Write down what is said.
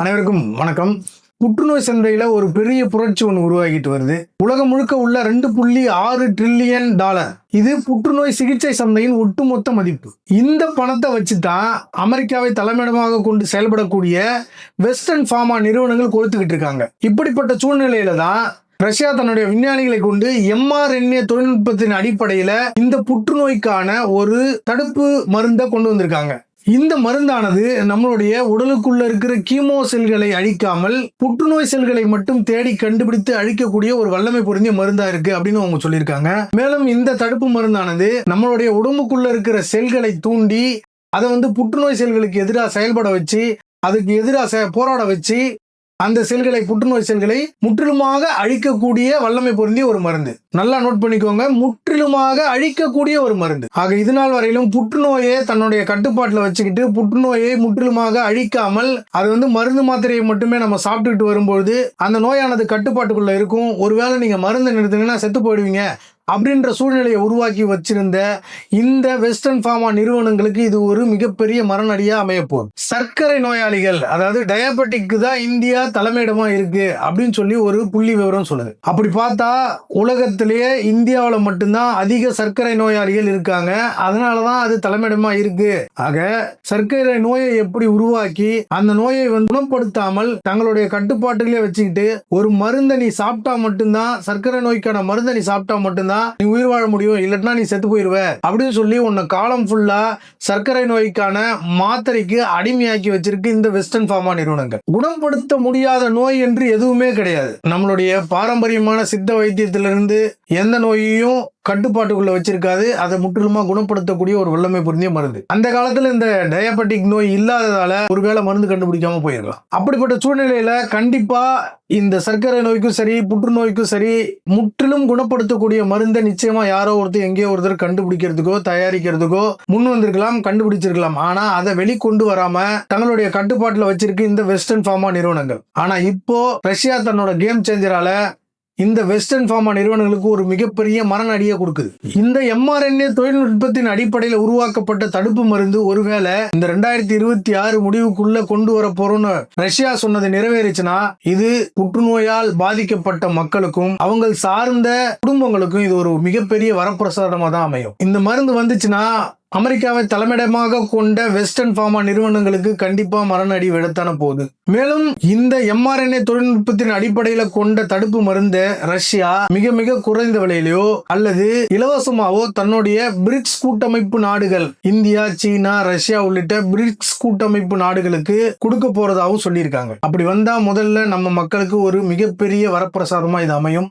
அனைவருக்கும் வணக்கம். புற்றுநோய் சந்தையில் ஒரு பெரிய புரட்சி ஒன்று உருவாகிட்டு வருது. உலகம் முழுக்க உள்ள ரெண்டு புள்ளி ஆறு ட்ரில்லியன் டாலர் இது புற்றுநோய் சிகிச்சை சந்தையின் ஒட்டுமொத்த மதிப்பு. இந்த பணத்தை வச்சு தான் அமெரிக்காவை தலைமையிடமாக கொண்டு செயல்படக்கூடிய வெஸ்டர்ன் ஃபார்மா நிறுவனங்கள் கொடுத்துக்கிட்டு இருக்காங்க. இப்படிப்பட்ட சூழ்நிலையில தான் ரஷ்யா தன்னுடைய விஞ்ஞானிகளை கொண்டு எம்ஆர்என்ஏ தொழில்நுட்பத்தின் அடிப்படையில் இந்த புற்றுநோய்க்கான ஒரு தடுப்பு மருந்தை கொண்டு வந்திருக்காங்க. இந்த மருந்தானது நம்மளுடைய உடலுக்குள்ள இருக்கிற கீமோ செல்களை அழிக்காமல் புற்றுநோய் செல்களை மட்டும் தேடி கண்டுபிடித்து அழிக்கக்கூடிய ஒரு வல்லமை பொருந்திய மருந்தா இருக்கு அப்படின்னு அவங்க சொல்லியிருக்காங்க. மேலும் இந்த தடுப்பு மருந்தானது நம்மளுடைய உடம்புக்குள்ள இருக்கிற செல்களை தூண்டி அதை வந்து புற்றுநோய் செல்களுக்கு எதிராக செயல்பட வச்சு அதுக்கு எதிராக போராட வச்சு அந்த செல்களை புற்றுநோய் செல்களை முற்றிலுமாக அழிக்கக்கூடிய வல்லமை பொருந்திய ஒரு மருந்து. நல்லா நோட் பண்ணிக்கோங்க. முற்றிலுமாக அழிக்கக்கூடிய ஒரு மருந்து. ஆக இது நாள் வரையிலும் புற்றுநோயை தன்னுடைய கட்டுப்பாட்டில் வச்சுக்கிட்டு புற்றுநோயை முற்றிலுமாக அழிக்காமல் அது வந்து மருந்து மாத்திரையை மட்டுமே நம்ம சாப்பிட்டுக்கிட்டு வரும்பொழுது அந்த நோயானது கட்டுப்பாட்டுக்குள்ள இருக்கும். ஒருவேளை நீங்க மருந்து நிறுத்துனீங்கன்னா செத்து போயிடுவீங்க. அப்படின்ற சூழ்நிலையை உருவாக்கி வச்சிருந்த இந்த வெஸ்டர்ன் ஃபார்மா நிறுவனங்களுக்கு இது ஒரு மிகப்பெரிய மரணடியா அமையப்போம் சர்க்கரை நோயாளிகள் அதாவது டயபெட்டிக்கு தான் இந்தியா தலைமையிடமா இருக்கு அப்படின்னு சொல்லி ஒரு புள்ளி விவரம் சொல்லுது. அப்படி பார்த்தா உலகத்திலேயே இந்தியாவில் மட்டும்தான் அதிக சர்க்கரை நோயாளிகள் இருக்காங்க. அதனால தான் அது தலைமையிடமா இருக்கு. ஆக சர்க்கரை நோயை எப்படி உருவாக்கி அந்த நோயை வந்து குணப்படுத்தாமல் தங்களுடைய கட்டுப்பாட்டுகளே வச்சுக்கிட்டு ஒரு மருந்தை நீ சாப்பிட்டா மட்டும்தான் சர்க்கரை நோய்க்கான மருந்தை நீ சாப்பிட்டா மட்டும்தான் நீ உயிர் வாழ முடியும். இல்லைன்னா நீ செத்து போயிடுவ அப்படின்னு சொல்லி உன்னை காலம் ஃபுல்லா சர்க்கரை நோய்க்கான மாத்திரைக்கு அடிமையாக்கி வச்சிருக்கு இந்த வெஸ்டர்ன் ஃபார்மா நிறுவனங்கள். குணப்படுத்த முடியாத நோய் என்று எதுவுமே கிடையாது. நம்மளுடைய பாரம்பரியமான சித்த வைத்தியத்திலிருந்து எந்த நோயையும் கட்டுப்பாட்டுக்குள்ள வச்சிருக்காது. அதை முற்றிலுமா குணப்படுத்தக்கூடிய ஒரு வல்லமை பொருந்திய மருந்து. அந்த காலத்துல இந்த டயபெட்டிக் நோய் இல்லாததால ஒருவேளை மருந்து கண்டுபிடிக்காம போயிருக்கலாம் அப்படிப்பட்ட சூழ்நிலையில கண்டிப்பா இந்த சர்க்கரை நோய்க்கும் சரி புற்றுநோய்க்கும் சரி முற்றிலும் குணப்படுத்தக்கூடிய மருந்தை நிச்சயமா யாரோ ஒருத்தர் எங்கேயோ ஒருத்தர் கண்டுபிடிக்கிறதுக்கோ தயாரிக்கிறதுக்கோ முன் வந்திருக்கலாம் கண்டுபிடிச்சிருக்கலாம். ஆனா அதை வெளிக்கொண்டு வராம தங்களுடைய கட்டுப்பாட்டுல வச்சிருக்கு இந்த வெஸ்டர்ன் ஃபார்மா நிறுவனங்கள். ஆனா இப்போ ரஷ்யா தன்னோட கேம் சேஞ்சரால இந்த வெஸ்டர்ன் ஃபார்மா நிறுவனங்களுக்கு ஒரு மிகப்பெரிய மரணடியை கொடுக்குது. இந்த எம்ஆர்என்ஏ தொழில்நுட்பத்தின் அடிப்படையில் உருவாக்கப்பட்ட தடுப்பு மருந்து ஒருவேளை இந்த ரெண்டாயிரத்தி இருபத்தி ஆறு முடிவுக்குள்ள கொண்டு வர போறோம்னு ரஷ்யா சொன்னது நிறைவேறிச்சுன்னா இது புற்றுநோயால் பாதிக்கப்பட்ட மக்களுக்கும் அவங்க சார்ந்த குடும்பங்களுக்கும் இது ஒரு மிகப்பெரிய வரப்பிரசாதமாக தான் அமையும். இந்த மருந்து வந்துச்சுன்னா அமெரிக்காவை தலைமையிடமாக கொண்ட வெஸ்டர்ன் ஃபார்மா நிறுவனங்களுக்கு கண்டிப்பாக மரண அடி விடத்தான போகுது. மேலும் இந்த எம்ஆர்என்ஏ தொழில்நுட்பத்தின் அடிப்படையில் கொண்ட தடுப்பு மருந்தை ரஷ்யா மிக மிக குறைந்த விலையிலயோ அல்லது இலவசமாவோ தன்னுடைய பிரிக்ஸ் கூட்டமைப்பு நாடுகள் இந்தியா சீனா ரஷ்யா உள்ளிட்ட பிரிக்ஸ் கூட்டமைப்பு நாடுகளுக்கு கொடுக்க போறதாகவும் சொல்லியிருக்காங்க. அப்படி வந்தா முதல்ல நம்ம மக்களுக்கு ஒரு மிகப்பெரிய வரப்பிரசாதமா இது அமையும்.